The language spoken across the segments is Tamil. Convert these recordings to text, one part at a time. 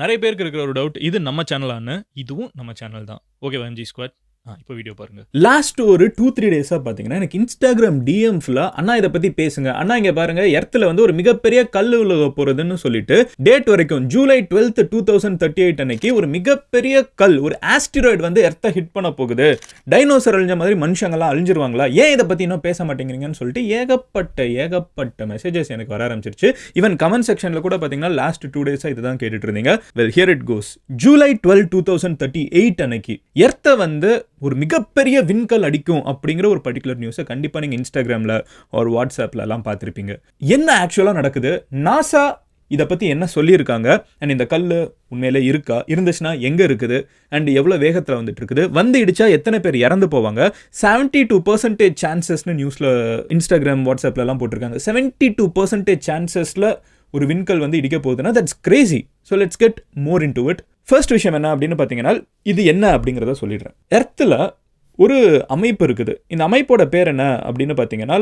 நிறைய பேருக்கு இருக்கிற ஒரு டவுட் இது நம்ம சேனலான்னு இதுவும் நம்ம சேனல் தான். ஓகே வஞ்சி ஸ்குவாட் இப்போ வீடியோ பாருங்க. லாஸ்ட் ஒரு டூ த்ரீ டேஸாக பார்த்தீங்கன்னா எனக்கு இன்ஸ்டாகிராம் டிஎம் ஃபுல்லாக அண்ணா இதை பற்றி பேசுங்க. அண்ணா இங்கே பாருங்க எர்த்தில் வந்து ஒரு மிகப்பெரிய கல் உலக போகிறதுன்னு சொல்லிட்டு டேட் வரைக்கும் July twelfth two thousand thirty eight அன்னைக்கு ஒரு மிகப்பெரிய கல் ஒரு ஆஸ்டிராய்டு வந்து எர்த்தை ஹிட் பண்ண போகுது. டைனோசர் அழிஞ்ச மாதிரி மனுஷங்கள்லாம் அழிஞ்சிருவாங்களா? ஏன் இதை பற்றி இன்னும் பேச மாட்டேங்கிறீங்கன்னு சொல்லிட்டு ஏகப்பட்ட ஏகப்பட்ட மெசேஜஸ் எனக்கு வர ஆரம்பிச்சிருச்சு. ஈவன் கமெண்ட் செக்ஷனில் கூட பார்த்தீங்கன்னா லாஸ்ட் டூ டேஸாக இதுதான் கேட்டுட்டு இருந்தீங்க. Well here it goes July twelve two thousand thirty eight அன்னைக்கு எர்த்தை வந்து ஒரு மிகப்பெரிய விண்கல் அடிக்கும் அப்படிங்கிற ஒரு பர்டிகுலர் நியூஸை கண்டிப்பாக நீங்கள் இன்ஸ்டாகிராமில் ஒரு வாட்ஸ்அப்பில் எல்லாம் பார்த்துருப்பீங்க. என்ன ஆக்சுவலாக நடக்குது? நாசா இதை பற்றி என்ன சொல்லியிருக்காங்க? அண்ட் இந்த கல் உண்மையிலே இருக்கா? இருந்துச்சுன்னா எங்கே இருக்குது? அண்ட் எவ்வளோ வேகத்தில் வந்துட்டு இருக்குது வந்து இடிச்சா எத்தனை பேர் இறந்து போவாங்க? செவன்ட்டி டூ பர்சன்டேஜ் சான்சஸ்னு நியூஸில் இன்ஸ்டாகிராம் வாட்ஸ்அப்லலாம் போட்டிருக்காங்க. செவன்ட்டி டூ பர்சன்டேஜ் சான்சஸில் ஒரு விண்கல் வந்து இடிக்க போகுதுன்னா that's crazy so let's get more into it first விஷயம் என்ன அப்படின்னு பார்த்தீங்கன்னா இது என்ன அப்படிங்கிறத சொல்லிடுறேன். எர்த்தில் ஒரு அமைப்பு இருக்குது. இந்த அமைப்போட பேர் என்ன அப்படின்னு பார்த்தீங்கன்னா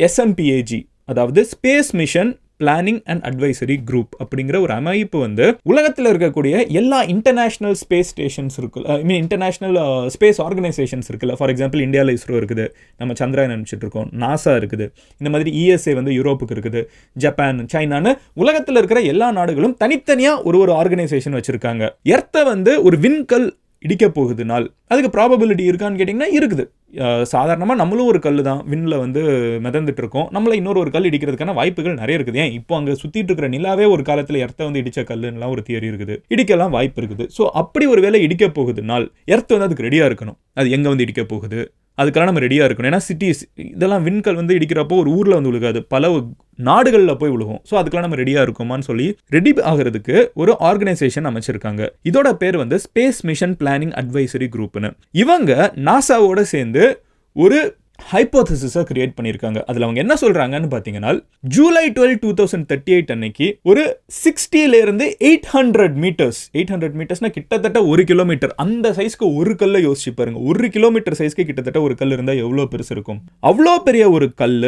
எஸ்எம்பிஏஜி அதாவது space mission planning and advisory group அப்படிங்கிற ஒரு அமைப்பு வந்து உலகத்தில் இருக்கக்கூடிய எல்லா இன்டர்நேஷனல் ஸ்பேஸ் ஸ்டேஷன்ஸ் இருக்குல்ல I mean international space organisations இருக்குல்ல. ஃபார் எக்ஸாம்பிள் இந்தியாவில் இஸ்ரோ இருக்குது. நம்ம சந்திராயன் அனுப்பிச்சிட்டு இருக்கோம். நாசா இருக்குது. இந்த மாதிரி இஎஸ்ஏ வந்து யூரோப்புக்கு இருக்குது. ஜப்பான் சைனான்னு உலகத்தில் இருக்கிற எல்லா நாடுகளும் தனித்தனியாக ஒரு ஒரு ஆர்கனைசேஷன் வச்சுருக்காங்க. எர்த்தை வந்து ஒரு விண்கல் இடிக்க போகுது நாள் அதுக்கு ப்ராபபிலிட்டி இருக்கான்னு கேட்டிங்கன்னா இருக்குது. சாதாரணமாக நம்மளும் ஒரு கல் தான் விண்ணில் வந்து மிதந்துட்டு இருக்கோம் நம்மளை இன்னொரு ஒரு கல் இடிக்கிறதுக்கான வாய்ப்புகள் நிறைய இருக்குது. ஏன்? இப்போ அங்கே சுற்றிட்டு இருக்கிற நிலாவே ஒரு காலத்தில் எர்த்தை வந்து இடித்த கல்லுன்னெலாம் ஒரு தியரி இருக்குது. இடிக்கலாம் வாய்ப்பு இருக்குது. ஸோ அப்படி ஒரு வேலை இடிக்க போகுது நாள் எர்த் வந்து அதுக்கு ரெடியாக இருக்கணும். அது எங்கே வந்து இடிக்க போகுது? அதுக்கெல்லாம் நம்ம ரெடியாக இருக்கணும். ஏன்னா சிட்டிஸ் இதெல்லாம் விண்கல் வந்து இடிக்கிறப்போ ஒரு ஊரில் வந்து விழுகாது பல நாடுகளில் போய் விழுகும் ஸோ அதுக்கெல்லாம் நம்ம ரெடியாக இருக்குமான்னு சொல்லி ரெடி ஆகிறதுக்கு ஒரு ஆர்கனைசேஷன் அமைச்சிருக்காங்க. இதோட பேர் வந்து ஸ்பேஸ் மிஷன் பிளானிங் அட்வைசரி குரூப்னு இவங்க நாசாவோட சேர்ந்து ஒரு ஹைப்போதசிஸை கிரியேட் பண்ணியிருக்காங்க. அதில் அவங்க என்ன சொல்கிறாங்கன்னு பார்த்தீங்கன்னா July twelve two thousand thirty eight அன்னைக்கு ஒரு சிக்ஸ்டிலேருந்து eight hundred metres eight hundred மீட்டர்ஸ்னா கிட்டத்தட்ட ஒரு கிலோமீட்டர் அந்த சைஸ்க்கு ஒரு கல்லை யோசிச்சு பாருங்க. ஒரு கிலோமீட்டர் சைஸ்க்கு கிட்டத்தட்ட ஒரு கல் இருந்தால் எவ்வளோ பெருசு இருக்கும்? அவ்வளோ பெரிய ஒரு கல்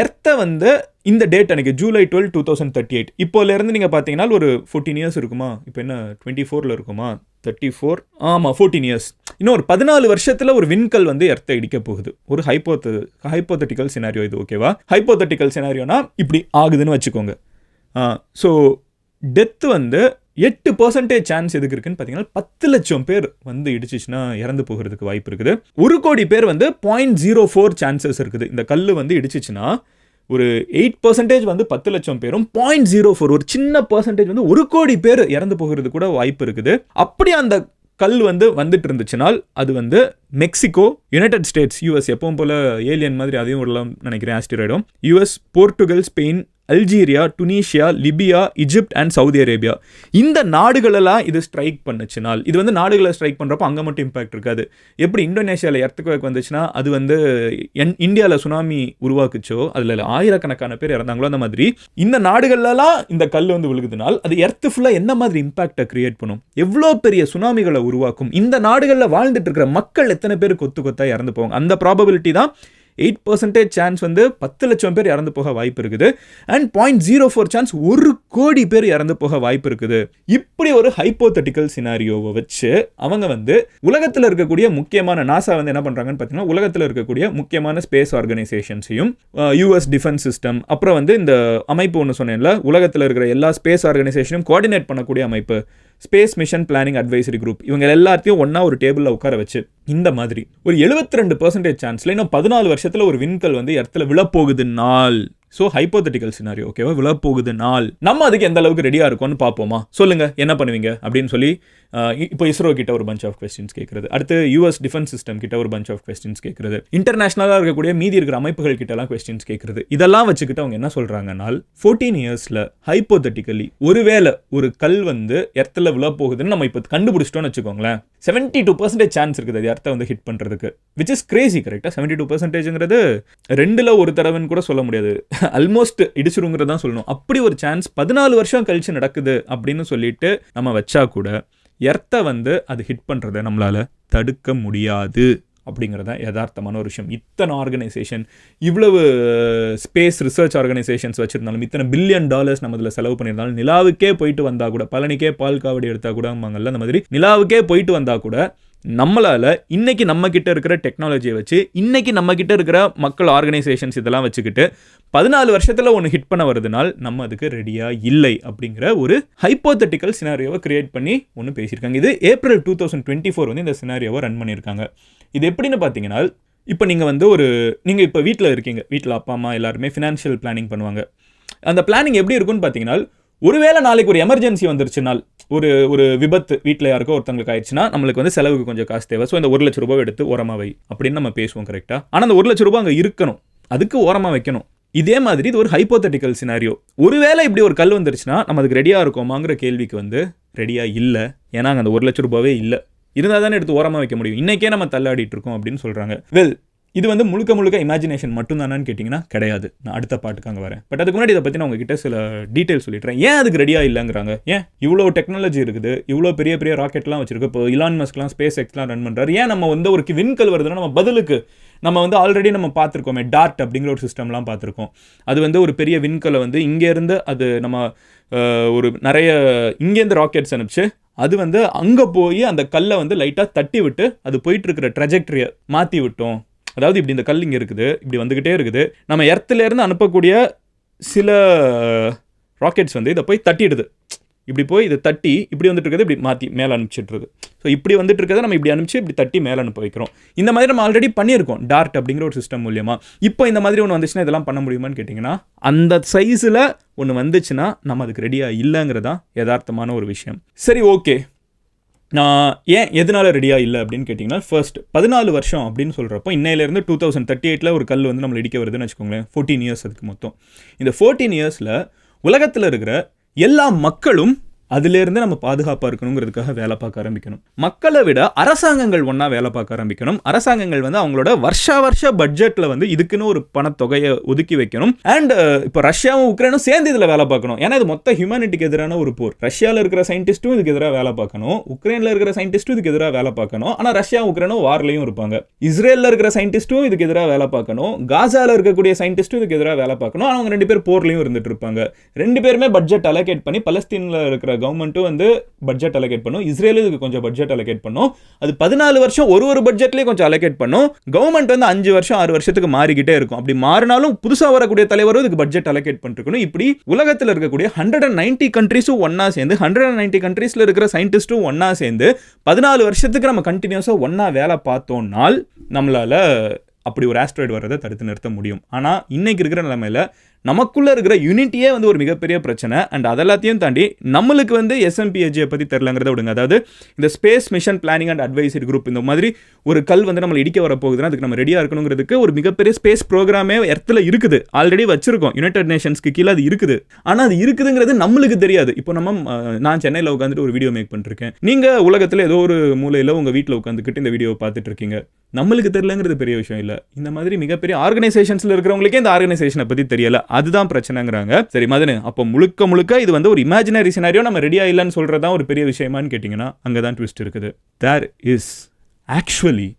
எர்த்தை வந்து இந்த டேட் அன்னைக்கு July twelve two thousand thirty eight இப்போலேருந்து நீங்கள் பார்த்தீங்கன்னா ஒரு ஃபோர்டீன் இயர்ஸ் இருக்குமா? இப்போ என்ன டுவெண்ட்டி ஃபோரில் இருக்குமா? தேர்ட்டி ஃபோர் ஆமாம் ஃபோர்டீன் இயர்ஸ் இன்னும் ஒரு பதினாலு வருஷத்தில் ஒரு விண்கல் வந்து எர்த்தை இடிக்க போகுது. ஒரு ஹைப்போத்த ஹைப்போத்தட்டிக்கல் சினாரியோ இது ஓகேவா ஹைப்போத்தட்டிக்கல் சினாரியோனா இப்படி ஆகுதுன்னு வச்சுக்கோங்க. ஸோ டெத்து வந்து எட்டு பர்சன்டேஜ் சான்ஸ் எதுக்கு இருக்குன்னு பார்த்தீங்கன்னா பத்து லட்சம் பேர் வந்து இடிச்சிச்சுன்னா இறந்து போகிறதுக்கு வாய்ப்பு இருக்குது. ஒரு கோடி பேர் வந்து பாயிண்ட் ஜீரோ ஃபோர் சான்சஸ் இருக்குது. இந்த கல் வந்து இடிச்சிச்சுன்னா ஒரு எயிட் பர்சன்டேஜ் வந்து பத்து லட்சம் பேரும் பாயிண்ட் ஜீரோ ஃபோர் ஒரு சின்ன பர்சன்டேஜ் வந்து ஒரு கோடி பேர் இறந்து போகிறது கூட வாய்ப்பு இருக்குது. அப்படி அந்த கல் வந்து வந்துட்டு இருந்துச்சுனால் அது வந்து மெக்சிகோ யுனைடெட் ஸ்டேட்ஸ் யூஎஸ் எப்பவும் போல ஏலியன் மாதிரி அதையும் விடலாம் நினைக்கிறேன் ஆஸ்டிராய்டும் US Portugal Spain Algeria Tunisia Libya Egypt and Saudi Arabia. இந்த நாடுகளெல்லாம் இது ஸ்ட்ரைக் பண்ணுச்சுனால் இது வந்து நாடுகளை ஸ்ட்ரைக் பண்ணுறப்போ அங்கே மட்டும் இம்பாக்ட் இருக்காது. எப்படி இந்தோனேஷியாவில் எர்த்துக்குவேக் வந்துச்சுன்னா அது வந்து என் இந்தியாவில் சுனாமி உருவாக்குச்சோ அதில் ஆயிரக்கணக்கான பேர் இறந்தாங்களோ அந்த மாதிரி இந்த நாடுகள்லாம் இந்த கல் வந்து விழுகுதுனால் அது எர்த்து ஃபுல்லாக என்ன மாதிரி இம்பாக்டை கிரியேட் பண்ணும்? எவ்வளோ பெரிய சுனாமிகளை உருவாக்கும்? இந்த நாடுகளில் வாழ்ந்துட்டு இருக்கிற மக்கள் எத்தனை பேர் கொத்து கொத்தாக இறந்து போவாங்க? அந்த ப்ராபபிலிட்டி தான் எயிட் பர்சன்டேஜ் சான்ஸ் வந்து பத்து லட்சம் பேர் இறந்து போக வாய்ப்பு இருக்குது. And point zero four chance ஒரு கோடி பேர் இறந்து போக வாய்ப்பு இருக்குது. இப்படி ஒரு ஹைப்போத்தட்டிக்கல் சினாரியோவை வச்சு அவங்க வந்து உலகத்தில் இருக்கக்கூடிய முக்கியமான நாசா வந்து என்ன பண்ணுறாங்கன்னு பார்த்தீங்கன்னா உலகத்தில் இருக்கக்கூடிய முக்கியமான ஸ்பேஸ் ஆர்கனைசேஷன்ஸையும் யூஎஸ் டிஃபென்ஸ் சிஸ்டம் அப்புறம் வந்து இந்த அமைப்பு ஒன்று சொன்னேன்ல உலகத்தில் இருக்கிற எல்லா ஸ்பேஸ் ஆர்கனைசேஷனும் கோஆர்டினேட் பண்ணக்கூடிய அமைப்பு space mission planning advisory group இவங்க எல்லாத்தையும் ஒன்றா ஒரு டேபிளில் உட்கார வச்சு இந்த மாதிரி ஒரு எழுபத்தி ரெண்டு பர்சன்டேஜ் சான்ஸ்ல இன்னும் பதினாலு வருஷத்தில் ஒரு விண்கல் வந்து இடத்துல விழப்போகுது நாள். ஸோ ஹைப்போதட்டிக்கல் சினாரி ஓகேவா விழப்போகுது நாள். நம்ம அதுக்கு எந்த அளவுக்கு ரெடியாக இருக்கோம்னு பார்ப்போமா? சொல்லுங்க என்ன பண்ணுவீங்க? அப்படின்னு சொல்லி இப்போ இஸ்ரோ கிட்ட ஒரு பஞ்ச் ஆஃப் கொஸ்டின்ஸ் கேட்குறது அடுத்து யூஎஸ் டிஃபென்ஸ் சிஸ்டம் கிட்ட ஒரு பஞ்ச் ஆஃப் கொஸ்டின்ஸ் கேட்குறது இன்டர்நேஷனலாக இருக்கக்கூடிய மீதி இருக்கிற அமைப்புகள் கிட்டலாம் கொஸ்டின்ஸ் கேட்குறது இதெல்லாம் வச்சுக்கிட்டு அவங்க என்ன சொல்கிறாங்கனால் ஃபோர்டீன் இயர்ஸில் ஹைப்போதட்டிக்கலி ஒருவேளை ஒரு கல் வந்து எர்த்தில் விழப்போகுதுன்னு நம்ம இப்போ கண்டுபிடிச்சிட்டோம்னு வச்சுக்கோங்களேன். செவன்ட்டி டூ பர்சன்டேஜ் சான்ஸ் இருக்குது அது எர்த்தை வந்து ஹிட் பண்ணுறதுக்கு விச் இஸ் கிரேசி கரெக்டாக செவன்ட்டி டூ பர்சன்டேஜ்ங்கிறது ரெண்டில் ஒரு தடவைன்னு கூட சொல்ல முடியாது. ஆல்மோஸ்ட் இடிச்சிருங்கிறதான் சொல்லணும். அப்படி ஒரு சான்ஸ் பதினாலு வருஷம் கழிச்சு நடக்குது அப்படின்னு சொல்லிட்டு நம்ம வச்சா கூட எர்த்தை வந்து அது ஹிட் பண்ணுறதை நம்மளால் தடுக்க முடியாது அப்படிங்கிறத யதார்த்தமான ஒரு விஷயம். இத்தனை ஆர்கனைசேஷன் இவ்வளவு ஸ்பேஸ் ரிசர்ச் ஆர்கனைசேஷன்ஸ் வச்சுருந்தாலும் இத்தனை பில்லியன் டாலர்ஸ் நம்ம இதில் செலவு பண்ணியிருந்தாலும் நிலாவுக்கே போயிட்டு வந்தால் கூட பழனிக்கே பால் காவடி எடுத்தால் கூட அந்த மாதிரி நிலாவுக்கே போயிட்டு வந்தால் கூட நம்மளால் இன்றைக்கி நம்ம இருக்கிற டெக்னாலஜியை வச்சு இன்றைக்கி நம்ம இருக்கிற மக்கள் ஆர்கனைசேஷன்ஸ் இதெல்லாம் வச்சுக்கிட்டு பதினாலு வருஷத்தில் ஒன்று ஹிட் பண்ண வருதுனால் நம்ம அதுக்கு ரெடியாக இல்லை அப்படிங்கிற ஒரு ஹைப்போத்தட்டிக்கல் சினாரியோவை கிரியேட் பண்ணி ஒன்று பேசியிருக்காங்க. இது April two thousand twenty four வந்து இந்த சினாரியோவை ரன் பண்ணியிருக்காங்க. இது எப்படின்னு பார்த்தீங்கன்னா இப்போ நீங்கள் வந்து ஒரு நீங்கள் இப்போ வீட்டில் இருக்கீங்க. வீட்டில் அப்பா அம்மா எல்லாருமே ஃபினான்ஷியல் பிளானிங் பண்ணுவாங்க. அந்த பிளானிங் எப்படி இருக்கும்னு பார்த்தீங்கன்னா ஒருவேளை நாளைக்கு ஒரு எமர்ஜென்சி வந்துருச்சுனால் ஒரு ஒரு விபத்து வீட்டில் யாருக்கோ ஒருத்தங்களுக்கு ஆயிடுச்சுன்னா நம்மளுக்கு வந்து செலவுக்கு கொஞ்சம் காசு தேவை. ஸோ இந்த ஒரு லட்ச ரூபாய் எடுத்து ஓரமாக வை அப்படின்னு நம்ம பேசுவோம் கரெக்டாக ஆனால் அந்த ஒரு லட்ச ரூபாய் அங்கே இருக்கணும். அதுக்கு ஓரமாக வைக்கணும். இதே மாதிரி இது ஒரு ஹைப்போத்தட்டிக்கல் சினாரியோ ஒருவேளை இப்படி ஒரு கல் வந்துருச்சுன்னா நம்ம அதுக்கு ரெடியாக இருக்கோமாங்கிற கேள்விக்கு வந்து ரெடியாக இல்லை. ஏன்னா அங்கே அந்த ஒரு லட்ச ரூபாவே இல்லை. இருந்தால் தானே எடுத்து ஓரமாக வைக்க முடியும். இன்னைக்கே நம்ம தள்ளாடிட்டு இருக்கோம் அப்படின்னு சொல்கிறாங்க வெல் இது வந்து முழுக்க முழுக்க இமேஜினேஷன் மட்டும்தானான்னு கேட்டிங்கன்னா கிடையாது. நான் அடுத்த பாட்டுக்கு அங்கே வரேன். பட் அதுக்கு முன்னாடி இதை பற்றி நான் உங்ககிட்ட சில டீட்டெயில் சொல்லிடுறேன் ஏன் அதுக்கு ரெடியாக இல்லைங்கிறாங்க? ஏன் இவ்வளோ டெக்னாலஜி இருக்குது? இவ்வளோ பெரிய பெரிய ராக்கெட்லாம் வச்சிருக்கு. இப்போ இலான் மஸ்க்லாம் ஸ்பேஸ் எக்ஸ்லாம் ரன் பண்ணுறாரு ஏன் நம்ம வந்து ஒரு விண்கல் வருதுன்னா நம்ம பதிலுக்கு நம்ம வந்து ஆல்ரெடி நம்ம பார்த்துருக்கோமே டார்ட் அப்படிங்கிற ஒரு சிஸ்டம்லாம் பார்த்துருக்கோம். அது வந்து ஒரு பெரிய விண்கலை வந்து இங்கேருந்து அது நம்ம ஒரு நிறைய இங்கேருந்து ராக்கெட்ஸ் அனுப்பிச்சு அது வந்து அங்கே போய் அந்த கல்லை வந்து லைட்டாக தட்டி விட்டு அது போயிட்டு இருக்கிற ட்ரெஜெக்டரியை மாற்றி விட்டோம் அதாவது இப்படி இந்த கல் இங்கே இருக்குது இப்படி வந்துக்கிட்டே இருக்குது. நம்ம எர்த்துலேருந்து அனுப்பக்கூடிய சில ராக்கெட்ஸ் வந்து இதை போய் தட்டிடுது. இப்படி போய் இதை தட்டி இப்படி வந்துட்டு இருக்கிறது இப்படி மாற்றி மேலே அனுப்பிச்சிட்ருது ஸோ இப்படி வந்துட்டு இருக்கிறத நம்ம இப்படி அனுப்பிச்சு இப்படி தட்டி மேலே அனுப்ப வைக்கிறோம். இந்த மாதிரி நம்ம ஆல்ரெடி பண்ணியிருக்கோம். டார்ட் அப்படிங்கிற ஒரு சிஸ்டம் மூலியமாக இப்போ இந்த மாதிரி ஒன்று வந்துச்சுன்னா இதெல்லாம் பண்ண முடியுமான்னு கேட்டிங்கன்னா அந்த சைஸில் ஒன்று வந்துச்சுன்னா நம்ம அதுக்கு ரெடியாக இல்லைங்கிறதான் யதார்த்தமான ஒரு விஷயம். சரி ஓகே நான் ஏன் எதனால ரெடியாக இல்லை அப்படின்னு கேட்டிங்கன்னா ஃபர்ஸ்ட் பதினாலு வருஷம் அப்படின்னு சொல்கிறப்போ இன்னையிலேருந்து டூ தௌசண்ட் தேர்ட்டி எயிட்டில் ஒரு கல் வந்து நம்மளை இடிக்க வருதுன்னு வச்சுக்கோங்களேன் ஃபோர்டீன் இயர்ஸ் அதுக்கு மொத்தம். இந்த ஃபோர்டீன் இயர்ஸில் உலகத்தில் இருக்கிற எல்லா மக்களும் அதிலிருந்து நம்ம பாதுகாப்பாக இருக்கணுங்கிறதுக்காக வேலை பார்க்க ஆரம்பிக்கணும். மக்களை விட அரசாங்கங்கள் ஒன்றா வேலை பார்க்க ஆரம்பிக்கணும். அரசாங்கங்கள் வந்து அவங்களோட வருஷா வருஷ பட்ஜெட்டில் வந்து இதுக்குன்னு ஒரு பணத்தொகையை ஒதுக்கி வைக்கணும். அண்ட் இப்போ ரஷ்யாவும் உக்ரைனும் சேர்ந்து இதில் வேலை பார்க்கணும். ஏன்னா இது மொத்த ஹியூமனிட்டிக்கு எதிரான ஒரு போர். ரஷ்யாவில் இருக்கிற சயின்டிஸ்ட்டும் இதுக்கு எதிராக வேலை பார்க்கணும். உக்ரைனில் இருக்கிற சயின்டிஸ்ட்டும் இதுக்கு எதிராக வேலை பார்க்கணும். ஆனால் ரஷ்யா உக்ரைனும் வார்லையும் இருப்பாங்க. இஸ்ரேலில் இருக்கிற சயின்டிஸ்ட்டும் இதுக்கு எதிராக வேலை பார்க்கணும். காசாவில் இருக்கக்கூடிய சயின்டிஸ்ட்டும் இதுக்கு எதிராக வேலை பார்க்கணும். அவங்க ரெண்டு பேர் போர்லையும் இருந்துட்டு இருப்பாங்க. ரெண்டு பேருமே பட்ஜெட் அலோகேட் பண்ணி பலஸ்தீனில் இருக்கிற கவர்மெண்ட்டும் வந்து பட்ஜெட் அலோகேட் பண்ணும். இஸ்ரேலும் இதுக்கு கொஞ்சம் பட்ஜெட் அலோகேட் பண்ணும். அது பதினாலு வருஷம் ஒரு ஒரு பட்ஜெட்லேயே கொஞ்சம் அலோகேட் பண்ணும். கவர்மெண்ட் வந்து அஞ்சு வருஷம் ஆறு வருஷத்துக்கு மாறிக்கிட்டே இருக்கும். அப்படி மாறினாலும் புதுசாக வரக்கூடிய தலைவரும் இதுக்கு பட்ஜெட் அலோகேட் பண்ணிருக்கணும் இப்படி உலகத்தில் இருக்கக்கூடிய ஹண்ட்ரட் அண்ட் நைன்டி கண்ட்ரீஸும் ஒன்றா சேர்ந்து ஹண்ட்ரட் அண்ட் நைன்டி கண்ட்ரீஸில் இருக்கிற சயின்டிஸ்ட்டும் ஒன்றா சேர்ந்து பதினாலு வருஷத்துக்கு நம்ம கண்டினியூஸாக ஒன்றா வேலை பார்த்தோம்னால் நம்மளால அப்படி ஒரு ஆஸ்ட்ராய்டு வர்றதை தடுத்து நிறுத்த முடியும். ஆனால் இன்றைக்கி இருக்கிற நிலமையில நமக்குள்ளே இருக்கிற யூனிட்டியே வந்து ஒரு மிகப்பெரிய பிரச்சனை. அண்ட் அதெல்லாத்தையும் தாண்டி நம்மளுக்கு வந்து எஸ்எம்பிஏஜியை பற்றி தெரிலங்கிறத விடுங்க. அதாவது இந்த space mission planning and advisory group இந்த மாதிரி ஒரு கல் வந்து நம்மளை இடிக்க வர போகுதுன்னா அதுக்கு நம்ம ரெடியாக இருக்கணுங்கிறதுக்கு ஒரு மிகப்பெரிய ஸ்பேஸ் ப்ரோக்ராமே இடத்துல இருக்குது. ஆல்ரெடி வச்சிருக்கோம். யுனைடெட் நேஷன்ஸ்க்கு கீழே அது இருக்குது. ஆனால் அது இருக்குதுங்கிறது நம்மளுக்கு தெரியாது. இப்போ நம்ம நான் சென்னையில் உட்காந்துட்டு ஒரு வீடியோ மேக் பண்ணிருக்கேன். நீங்கள் உலகத்தில் ஏதோ ஒரு மூலையில் உங்கள் வீட்டில் உட்காந்துக்கிட்டு இந்த வீடியோ பார்த்துட்டு இருக்கீங்க. நம்மளுக்கு தெரியலங்கிறது பெரிய விஷயம் இல்லை. இந்த மாதிரி மிகப்பெரிய ஆர்கனைசேஷன்ஸில் இருக்கிறவங்களுக்கே இந்த ஆர்கனைசேஷனை பற்றி தெரியல. அதுதான் பிரச்சனைங்கிறாங்க. சரி மதனு அப்போ முழுக்க முழுக்க இது வந்து ஒரு இமேஜினரி சினாரியோ நம்ம ரெடியா இல்லைன்னு சொல்கிறது தான் ஒரு பெரிய விஷயமான்னு கேட்டிங்கன்னா அங்கே தான் ட்விஸ்ட் இருக்குது there is actually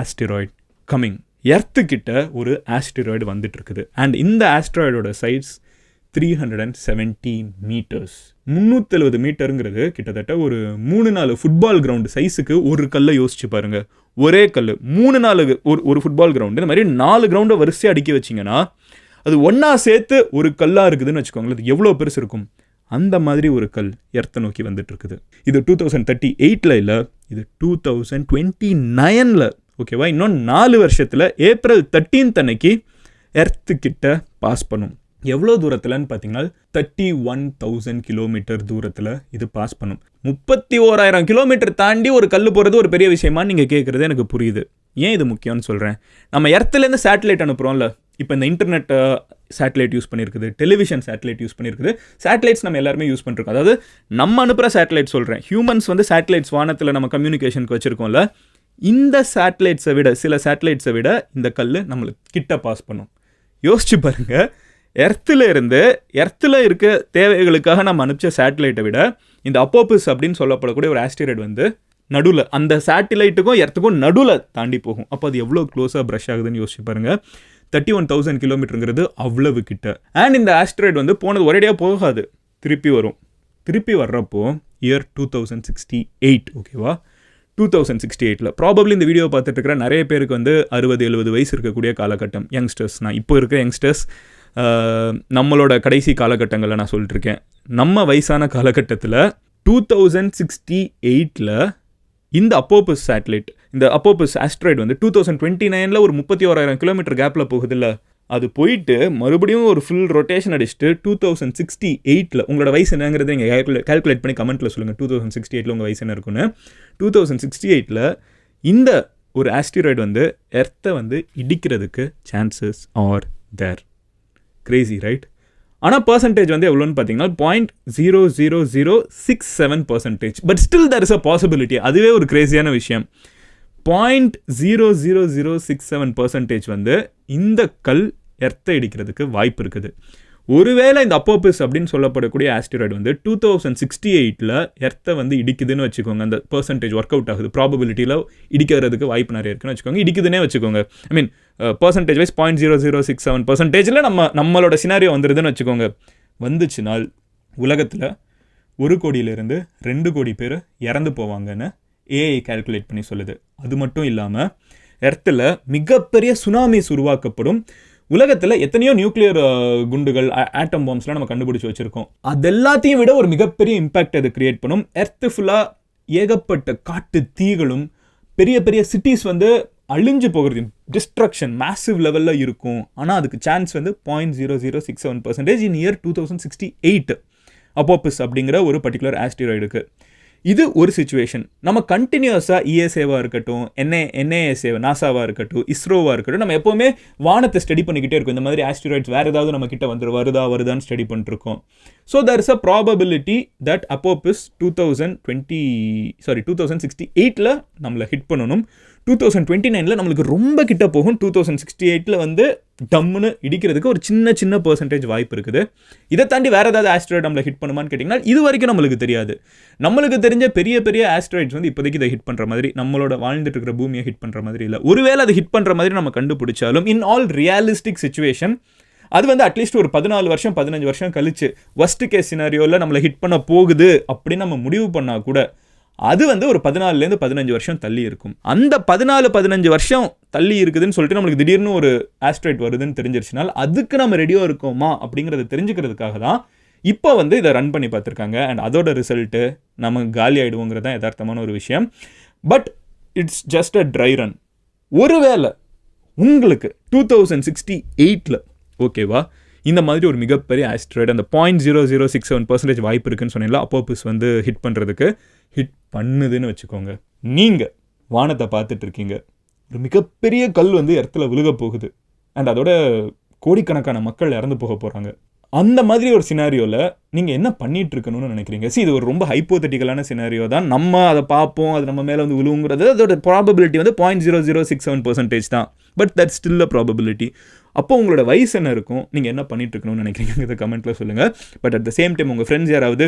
asteroid coming எர்த்துக்கிட்ட ஒரு ஆஸ்டிராய்டு வந்துட்டு இருக்குது. அண்ட் இந்த ஆஸ்ட்ராய்டோட size three hundred and seventeen metres முந்நூற்றெழுபது மீட்டருங்கிறது கிட்டத்தட்ட ஒரு மூணு நாலு ஃபுட்பால் கிரவுண்டு சைஸுக்கு ஒரு கல்லை யோசிச்சு பாருங்க. ஒரே கல் மூணு நாலு ஒரு ஒரு ஃபுட்பால் கிரவுண்டு இந்த மாதிரி நாலு கிரவுண்டை வரிசையாக அடுக்கி வச்சிங்கன்னா அது ஒன்றா சேர்த்து ஒரு கல்லாக இருக்குதுன்னு வச்சுக்கோங்களேன் அது எவ்வளோ பெருசு இருக்கும்? அந்த மாதிரி ஒரு கல் எர்த்தை நோக்கி வந்துட்டு இருக்குது இது டூ தௌசண்ட் தேர்ட்டி எயிட்டில் இல்லை இது டூ தௌசண்ட் டுவெண்ட்டி நைனில் ஓகேவா இன்னும் நாலு வருஷத்தில் ஏப்ரல் தேர்ட்டீன்த் அன்னைக்கு எர்த்து கிட்ட பாஸ் பண்ணும். எவ்வளோ தூரத்தில்னு பார்த்தீங்கன்னா தேர்ட்டி ஒன் தௌசண்ட் கிலோமீட்டர் தூரத்தில் இது பாஸ் பண்ணும். முப்பத்தி ஓராயிரம் கிலோமீட்டர் தாண்டி ஒரு கல் போகிறது ஒரு பெரிய விஷயமா நீங்கள் கேட்குறது எனக்கு புரியுது. ஏன் இது முக்கியம்னு சொல்கிறேன் நம்ம எர்த்துலேருந்து சேட்டலைட் அனுப்புகிறோம்ல இப்போ இந்த இன்டர்நெட் சேட்டலைட் யூஸ் பண்ணியிருக்குது டெலிவிஷன் சேட்டலைட் யூஸ் பண்ணியிருக்குது. சேட்டலைட்ஸ் நம்ம எல்லாருமே யூஸ் பண்ணிருக்கோம். அதாவது நம்ம அனுப்புகிற சேட்டலைட் சொல்கிறேன் ஹியூமன்ஸ் வந்து சேட்டலைட்ஸ் வானத்தில் நம்ம கம்யூனிகேஷனுக்கு வச்சுருக்கோம்ல இந்த சேட்டலைட்ஸை விட சில சேட்டலைட்ஸை விட இந்த கல் நம்மளுக்கு கிட்ட பாஸ் பண்ணும். யோசிச்சு பாருங்கள் எர்த்தில் இருந்து எர்த்தில் இருக்க தேவைகளுக்காக நம்ம அனுப்பிச்ச சேட்டலைட்டை விட இந்த அப்போபிஸ் அப்படின்னு சொல்லப்படக்கூடிய ஒரு ஆஸ்டிரைட் வந்து நடுவில் அந்த சேட்டிலைட்டுக்கும் எர்த்துக்கும் நடுவில் தாண்டி போகும். அப்போ அது எவ்வளோ க்ளோஸாக ப்ரஷ் ஆகுதுன்னு யோசிச்சு பாருங்கள் தேர்ட்டி ஒன் தௌசண்ட் கிலோமீட்டருங்கிறது அவ்வளவு கிட்ட. அண்ட் இந்த ஆஸ்ட்ராய்டு வந்து போனது ஒரேடியாக போகாது. திருப்பி வரும். திருப்பி வர்றப்போ year two thousand sixty eight ஓகேவா டூ தௌசண்ட் சிக்ஸ்டி எயிட்டில் ப்ராபப்ளி இந்த வீடியோ பார்த்துட்டு இருக்கிற நிறைய பேருக்கு வந்து அறுபது எழுபது வயசு இருக்கக்கூடிய காலகட்டம். யங்ஸ்டர்ஸ் நான் இப்போ இருக்க யங்ஸ்டர்ஸ் நம்மளோட கடைசி காலகட்டங்களில் நான் சொல்லிட்டுருக்கேன். நம்ம வயசான காலகட்டத்தில் டூ தௌசண்ட் சிக்ஸ்டி எயிட்டில் இந்த அப்போபஸ் சேட்டலைட் இந்த அப்போபஸ் ஆஸ்ட்ராய்டு வந்து டூ தௌசண்ட் டுவெண்ட்டி நைனில் ஒரு முப்பத்தி ஓராயிரம் கிலோமீட்டர் கேப்பில் போகுதில்ல. அது போயிட்டு மறுபடியும் ஒரு ஃபுல் ரொட்டேஷன் அடிச்சுட்டு டூ தௌசண்ட் சிக்ஸ்டி எயிட்டில் உங்களோட வயசு என்னங்கிறத நீங்கள் கேல்குலேட் கால்குலேட் பண்ணி கமெண்ட்டில் சொல்லுங்கள் டூ தௌசண்ட் சிக்ஸ்டி எயிட்டில் உங்கள் வயசு என்ன இருக்குன்னு டூ தௌசண்ட் சிக்ஸ்டி எயிட்டில் இந்த ஒரு ஆஸ்டிராய்டு வந்து எர்த்தை வந்து இடிக்கிறதுக்கு chances are there crazy right ஆனால் பர்சன்டேஜ் வந்து எவ்வளோன்னு பார்த்தீங்கன்னா point zero zero zero six seven percentage but still there is a possibility அதுவே ஒரு கிரேசியான விஷயம். Point zero zero zero six seven percentage வந்து இந்த கல் எர்த்தை இடிக்கிறதுக்கு வாய்ப்பு இருக்குது. ஒருவேளை இந்த அப்போபிஸ் அப்படின்னு சொல்லப்படக்கூடிய ஆஸ்டிராய்டு வந்து டூ தௌசண்ட் சிக்ஸ்டி எயிட்டில் எர்த்தை வந்து இடிக்குதுன்னு வச்சுக்கோங்க. அந்த பர்சன்டேஜ் ஒர்க் அவுட் ஆகுது. ப்ராபபிலிட்டியில் இடிக்கிறதுக்கு வாய்ப்பு நிறைய இருக்குன்னு வச்சுக்கோங்க. இடிக்குதுன்னே வச்சுக்கோங்க. I mean percentage wise point zero zero six seven பர்சன்டேஜில் நம்ம நம்மளோட சினாரியோ வந்துடுதுன்னு வச்சுக்கோங்க. வந்துச்சுனால் உலகத்தில் ஒரு கோடியிலிருந்து ரெண்டு கோடி பேர் இறந்து போவாங்கன்னு ஏஐ கால்குலேட் பண்ணி சொல்லுது. அது மட்டும் இல்லாமல் எர்த்தில் மிகப்பெரிய சுனாமிஸ் உருவாக்கப்படும் உலகத்தில் எத்தனையோ நியூக்ளியர் uh, குண்டுகள் ஆட்டம் பாம்ஸ்லாம் நம்ம கண்டுபிடிச்சி வச்சுருக்கோம். அது எல்லாத்தையும் விட ஒரு மிகப்பெரிய இம்பேக்ட் அது கிரியேட் பண்ணும். எர்த்து ஃபுல்லாக ஏகப்பட்ட காட்டு தீகளும் பெரிய பெரிய சிட்டிஸ் வந்து அழிஞ்சு போகிறது. டிஸ்ட்ரக்ஷன் மேசிவ் லெவலில் இருக்கும். ஆனால் அதுக்கு சான்ஸ் வந்து point zero zero six seven percentage in year two thousand sixty eight Apophis அப்படிங்கிற ஒரு பர்டிகுலர் ஆஸ்டிராய்டுக்கு இது ஒரு சுச்சுவேஷன் நம்ம கண்டினியூஸாக இஎஸ்ஏவாக இருக்கட்டும் என்ஏ என்ஏஎஸ்ஏ நாசாவாக இருக்கட்டும் இஸ்ரோவாக இருக்கட்டும் நம்ம எப்போவுமே வானத்தை ஸ்டடி பண்ணிக்கிட்டே இருக்கும். இந்த மாதிரி ஆஸ்டிராய்ட்ஸ் வேறு ஏதாவது நம்ம கிட்ட வந்து வருதா வருதான்னு ஸ்டடி பண்ணிருக்கோம். So there is a probability that Apophis two thousand twenty sorry two thousand sixty எயிட்டில் நம்மளை ஹிட் பண்ணணும். டூ தௌசண்ட் டுவெண்ட்டி நைனில் நம்மளுக்கு ரொம்ப கிட்ட போகும். டூ தௌசண்ட் சிக்ஸ்டி எயிட்டில் வந்து டம்முன்னு இடிக்கிறதுக்கு ஒரு சின்ன சின்ன பர்சன்டேஜ் வாய்ப்பு இருக்குது. இதை தாண்டி வேறு ஏதாவது ஆஸ்ட்ராய்டு நம்மளை ஹிட் பண்ணுமான்னு கேட்டிங்கன்னா இது வரைக்கும் நம்மளுக்கு தெரியாது. நம்மளுக்கு தெரிஞ்ச பெரிய பெரிய ஆஸ்ட்ராய்ட்ஸ் வந்து இப்போதைக்கு இதை ஹிட் பண்ணுற மாதிரி நம்மளோட வாழ்ந்துட்டு இருக்கிற பூமியை ஹிட் பண்ணுற மாதிரி இல்லை. ஒருவேளை அதை ஹிட் பண்ணுற மாதிரி நம்ம கண்டுபிடிச்சாலும் இன் ஆல் ரியாலிஸ்டிக் சுச்சுவேஷன் அது வந்து அட்லீஸ்ட் ஒரு பதினாலு வருஷம் பதினஞ்சு வருஷம் கழிச்சு ஒஸ்ட் கேஸ் சினாரியோவில் நம்மளை ஹிட் பண்ண போகுது அப்படின்னு நம்ம முடிவு பண்ணால் கூட அது வந்து ஒரு பதினாலுலேருந்து பதினஞ்சு வருஷம் தள்ளி இருக்கும். அந்த பதினாலு பதினஞ்சு வருஷம் தள்ளி இருக்குதுன்னு சொல்லிட்டு நம்மளுக்கு திடீர்னு ஒரு ஆஸ்ட்ராய்ட் வருதுன்னு தெரிஞ்சிருச்சுனால் அதுக்கு நம்ம ரெடியாக இருக்கோமா அப்படிங்கிறத தெரிஞ்சுக்கிறதுக்காக தான் இப்போ வந்து இதை ரன் பண்ணி பார்த்துருக்காங்க. அண்ட் அதோட ரிசல்ட்டு நம்ம காலி ஆகிடுவோங்கிறது தான் யதார்த்தமான ஒரு விஷயம். But it's just a dry run ஒருவேளை உங்களுக்கு டூ தௌசண்ட் சிக்ஸ்டி எயிட்டில் ஓகேவா இந்த மாதிரி ஒரு மிகப்பெரிய ஆஸ்ட்ராய்டு அந்த point zero zero six seven percentage வாய்ப்பு இருக்குன்னு சொன்னீங்களா அப்போபிஸ் வந்து ஹிட் பண்ணுறதுக்கு ஹிட் பண்ணுதுன்னு வச்சுக்கோங்க. நீங்கள் வானத்தை பார்த்துட்டு இருக்கீங்க. ஒரு மிகப்பெரிய கல் வந்து இடத்துல விழுக போகுது. அண்ட் அதோட கோடிக்கணக்கான மக்கள் இறந்து போக போகிறாங்க அந்த மாதிரி ஒரு சினாரியோவில் நீங்கள் என்ன பண்ணிட்டு இருக்கணும்னு நினைக்கிறீங்க? சி இது ஒரு ரொம்ப ஹைப்போதட்டிக்கலான சினாரியோ தான். நம்ம அதை பார்ப்போம் அது நம்ம மேலே வந்து விழுங்குறது அதோட ப்ராபபிலிட்டி வந்து point zero zero six seven percentage தான். But that still a probability அப்போ உங்களோட வயசு என்ன இருக்கும்? நீங்கள் என்ன பண்ணிட்டு இருக்கணும்னு நினைக்கிறீங்க கமெண்ட்டில் சொல்லுங்கள் but at the same time உங்கள் ஃப்ரெண்ட்ஸ் யாராவது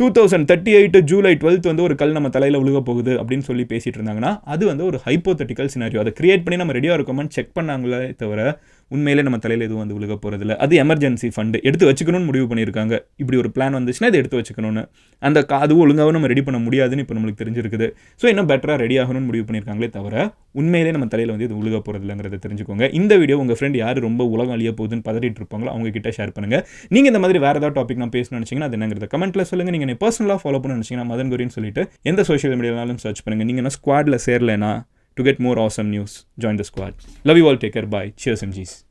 two thousand thirty eight July twelfth வந்து ஒரு கல் நம்ம தலையில் விழுக போகுது அப்படின்னு சொல்லி பேசிட்டு இருந்தாங்கன்னா அது வந்து ஒரு ஹைப்போதட்டிக்கல் சினாரியோ அதை கிரியேட் பண்ணி நம்ம ரெடியாக இருக்கோமான்னு செக் பண்ணாங்களே தவிர உண்மையிலே நம்ம தலையில் எதுவும் வந்து விழுக போகிறதில்ல அது எமர்ஜென்சி ஃபண்டு எடுத்து வச்சுக்கணும்னு முடிவு பண்ணியிருக்காங்க. இப்படி ஒரு பிளான் வந்துச்சுன்னா இதை எடுத்து வச்சுக்கணும்னு. அந்த கா- அதுவும் ஒழுங்காகவும் நம்ம ரெடி பண்ண முடியாதுன்னு இப்போ நம்மளுக்கு தெரிஞ்சிருக்குது. ஸோ இன்னும் பெட்டராக ரெடி ஆகணும்னு முடிவு பண்ணியிருக்காங்களே தவிர உண்மையிலே நம்ம தலையில் வந்து இது விழுக போகிறதில்லங்கிறத தெரிஞ்சுக்கோங்க. இந்த வீடியோ உங்கள் ஃப்ரெண்ட் யார் ரொம்ப உலகம் அழிய போகுதுன்னு பதறிட்டு இருப்பாங்களோ அவங்க கிட்ட ஷேர் பண்ணுங்கள் நீங்கள் இந்த மாதிரி வேறு ஏதாவது டாபிக் நான் பேசணும்னு நினச்சிங்கன்னா அது என்னங்கிறத கமெண்ட்டில் சொல்லுங்கள் நீங்கள் என்னை பர்சனலாக ஃபாலோ பண்ண நினச்சிங்கன்னா மதன் குரின்னு சொல்லிட்டு எந்த சோஷியல் மீடியாலும் சர்ச் பண்ணுங்கள் நீங்கள் என்ன ஸ்குவாடில் சேரலைனா to get more awesome news. Join the squad. Love you all. Take care. Bye. Cheers, MGs.